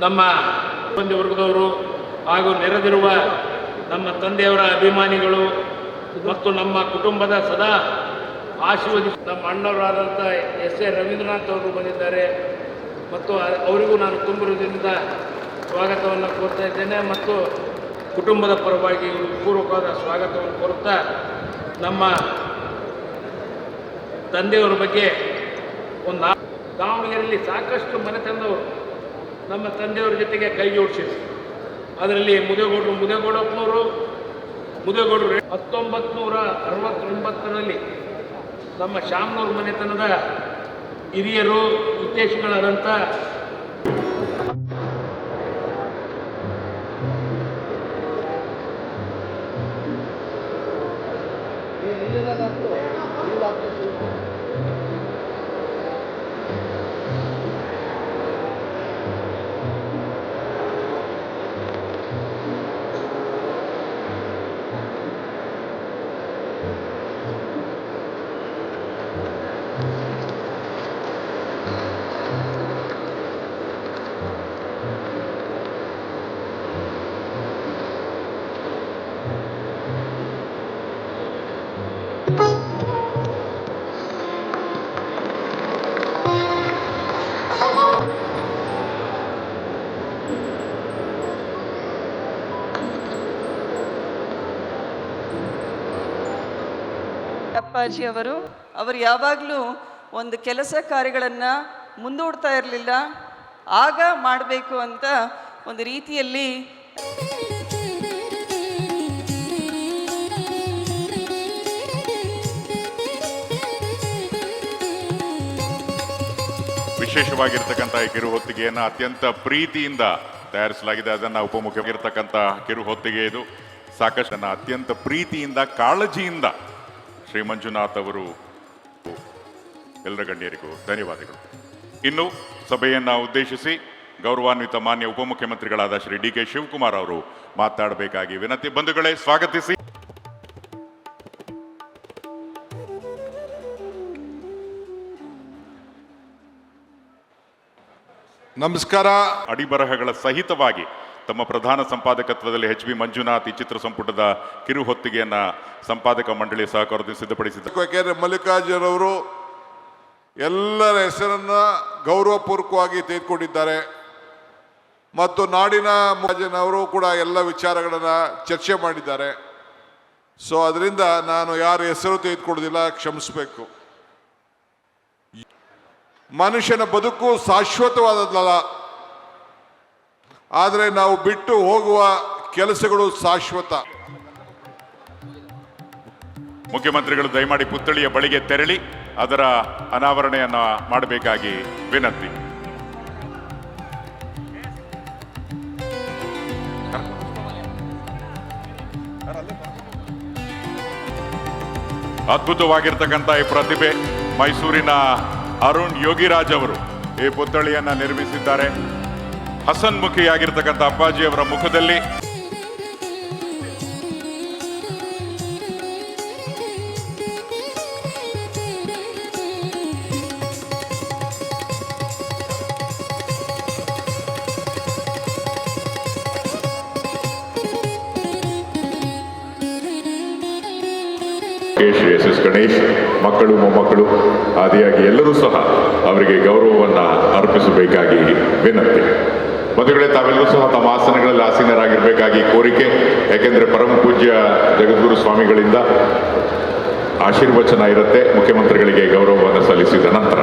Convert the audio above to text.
ನಮ್ಮ ಸಿಬ್ಬಂದಿ ವರ್ಗದವರು ಹಾಗೂ ನೆರೆದಿರುವ ನಮ್ಮ ತಂದೆಯವರ ಅಭಿಮಾನಿಗಳು ಮತ್ತು ನಮ್ಮ ಕುಟುಂಬದ ಸದಾ ಆಶೀರ್ವದಿ ನಮ್ಮ ಅಣ್ಣವರಾದಂಥ ಎಸ್ ಎ ರವೀಂದ್ರನಾಥ್ ಅವರು ಬಂದಿದ್ದಾರೆ. ಮತ್ತು ಅವರಿಗೂ ನಾನು ತುಂಬ ಹೃದಯದಿಂದ ಸ್ವಾಗತವನ್ನು ಕೋರ್ತಾ ಇದ್ದೇನೆ ಮತ್ತು ಕುಟುಂಬದ ಪರವಾಗಿ ಪೂರ್ವಕವಾದ ಸ್ವಾಗತವನ್ನು ಕೋರುತ್ತಾ ನಮ್ಮ ತಂದೆಯವರ ಬಗ್ಗೆ ಒಂದು ದಾವಣಗೆರೆಯಲ್ಲಿ ಸಾಕಷ್ಟು ಮನೆತನದವರು ನಮ್ಮ ತಂದೆಯವ್ರ ಜೊತೆಗೆ ಕೈ ಜೋಡಿಸಿದ್ರು. ಅದರಲ್ಲಿ ಮುದೇಗೌಡರು ಮುದೇಗೌಡಪ್ಪನವರು, ಮುದೇಗೌಡರು ಹತ್ತೊಂಬತ್ತು ನೂರ ಅರವತ್ತೊಂಬತ್ತರಲ್ಲಿ ನಮ್ಮ ಶಾಮನೂರು ಮನೆತನದ ಹಿರಿಯರು ಹಿತೇಶಿಗಳಾದಂಥ ಅಪ್ಪಾಜಿ ಅವರು ಅವರು ಯಾವಾಗಲೂ ಒಂದು ಕೆಲಸ ಕಾರ್ಯಗಳನ್ನು ಮುಂದೂಡ್ತಾ ಇರಲಿಲ್ಲ, ಆಗ ಮಾಡಬೇಕು ಅಂತ ಒಂದು ರೀತಿಯಲ್ಲಿ ವಿಶೇಷವಾಗಿರ್ತಕ್ಕಂಥ ಈ ಕಿರು ಹೊತ್ತಿಗೆಯನ್ನು ಅತ್ಯಂತ ಪ್ರೀತಿಯಿಂದ ತಯಾರಿಸಲಾಗಿದೆ. ಅದನ್ನು ಉಪಮುಖ್ಯವಾಗಿರ್ತಕ್ಕಂಥ ಕಿರು ಹೊತ್ತಿಗೆ ಇದು. ಸಾಕಷ್ಟು ಅತ್ಯಂತ ಪ್ರೀತಿಯಿಂದ, ಕಾಳಜಿಯಿಂದ ಶ್ರೀ ಮಂಜುನಾಥ್ ಅವರು ಎಲ್ಲರ ಗಣ್ಯರಿಗೂ ಧನ್ಯವಾದಗಳು. ಇನ್ನು ಸಭೆಯನ್ನು ಉದ್ದೇಶಿಸಿ ಗೌರವಾನ್ವಿತ ಮಾನ್ಯ ಉಪಮುಖ್ಯಮಂತ್ರಿಗಳಾದ ಶ್ರೀ ಡಿ ಕೆ ಶಿವಕುಮಾರ್ ಅವರು ಮಾತನಾಡಬೇಕಾಗಿ ವಿನಂತಿ. ಬಂಧುಗಳೇ ಸ್ವಾಗತಿಸಿ. ನಮಸ್ಕಾರ. ಅಡಿಬರಹಗಳ ಸಹಿತವಾಗಿ ತಮ್ಮ ಪ್ರಧಾನ ಸಂಪಾದಕತ್ವದಲ್ಲಿ ಎಚ್ ಬಿ ಮಂಜುನಾಥ್ ಈ ಚಿತ್ರ ಸಂಪುಟದ ಕಿರು ಹೊತ್ತಿಗೆಯನ್ನ ಸಂಪಾದಕ ಮಂಡಳಿ ಸಹಕಾರದಿಂದ ಸಿದ್ಧಪಡಿಸಿದ್ದಾರೆ. ಯಾಕೆಂದರೆ ಮಲ್ಲಿಕಾರ್ಜುನವರು ಎಲ್ಲರ ಹೆಸರನ್ನು ಗೌರವಪೂರ್ವಕವಾಗಿ ತೆಗೆದುಕೊಂಡಿದ್ದಾರೆ. ಮತ್ತು ನಾಡಿನ ಅವರು ಕೂಡ ಎಲ್ಲ ವಿಚಾರಗಳನ್ನ ಚರ್ಚೆ ಮಾಡಿದ್ದಾರೆ. ಸೊ ಅದರಿಂದ ನಾನು ಯಾರ ಹೆಸರು ತೆಗೆದುಕೊಳ್ಳೋದಿಲ್ಲ, ಕ್ಷಮಿಸಬೇಕು. ಮನುಷ್ಯನ ಬದುಕು ಶಾಶ್ವತವಾದದ್ದಲ್ಲ. ಆದರೆ ನಾವು ಬಿಟ್ಟು ಹೋಗುವ ಕೆಲಸಗಳು ಶಾಶ್ವತ. ಮುಖ್ಯಮಂತ್ರಿಗಳು ದಯಮಾಡಿ ಪುತ್ಥಳಿಯ ಬಳಿಗೆ ತೆರಳಿ ಅದರ ಅನಾವರಣೆಯನ್ನು ಮಾಡಬೇಕಾಗಿ ವಿನಂತಿ. ಅದ್ಭುತವಾಗಿರ್ತಕ್ಕಂಥ ಈ ಪ್ರತಿಭೆ ಮೈಸೂರಿನ ಅರುಣ್ ಯೋಗಿರಾಜ್ ಅವರು ಈ ಪುತ್ಥಳಿಯನ್ನು ನಿರ್ಮಿಸಿದ್ದಾರೆ. ಹಸನ್ಮುಖಿಯಾಗಿರ್ತಕ್ಕಂಥ ಅಪ್ಪಾಜಿಯವರ ಮುಖದಲ್ಲಿ ಗಣೇಶ್ ಮಕ್ಕಳು ಮೊಮ್ಮಕ್ಕಳು ಆದಿಯಾಗಿ ಎಲ್ಲರೂ ಸಹ ಅವರಿಗೆ ಗೌರವವನ್ನು ಅರ್ಪಿಸಬೇಕಾಗಿ ವಿನಂತಿ. ಮದುವೆ ತಾವೆಲ್ಲರೂ ಸಹ ತಮ್ಮ ಆಸನಗಳಲ್ಲಿ ಆಸೀನರಾಗಿರಬೇಕಾಗಿ ಕೋರಿಕೆ. ಯಾಕೆಂದರೆ ಪರಮ ಪೂಜ್ಯ ಜಗದ್ಗುರು ಸ್ವಾಮಿಗಳಿಂದ ಆಶೀರ್ವಚನ ಇರುತ್ತೆ. ಮುಖ್ಯಮಂತ್ರಿಗಳಿಗೆ ಗೌರವವನ್ನು ಸಲ್ಲಿಸಿದ ನಂತರ.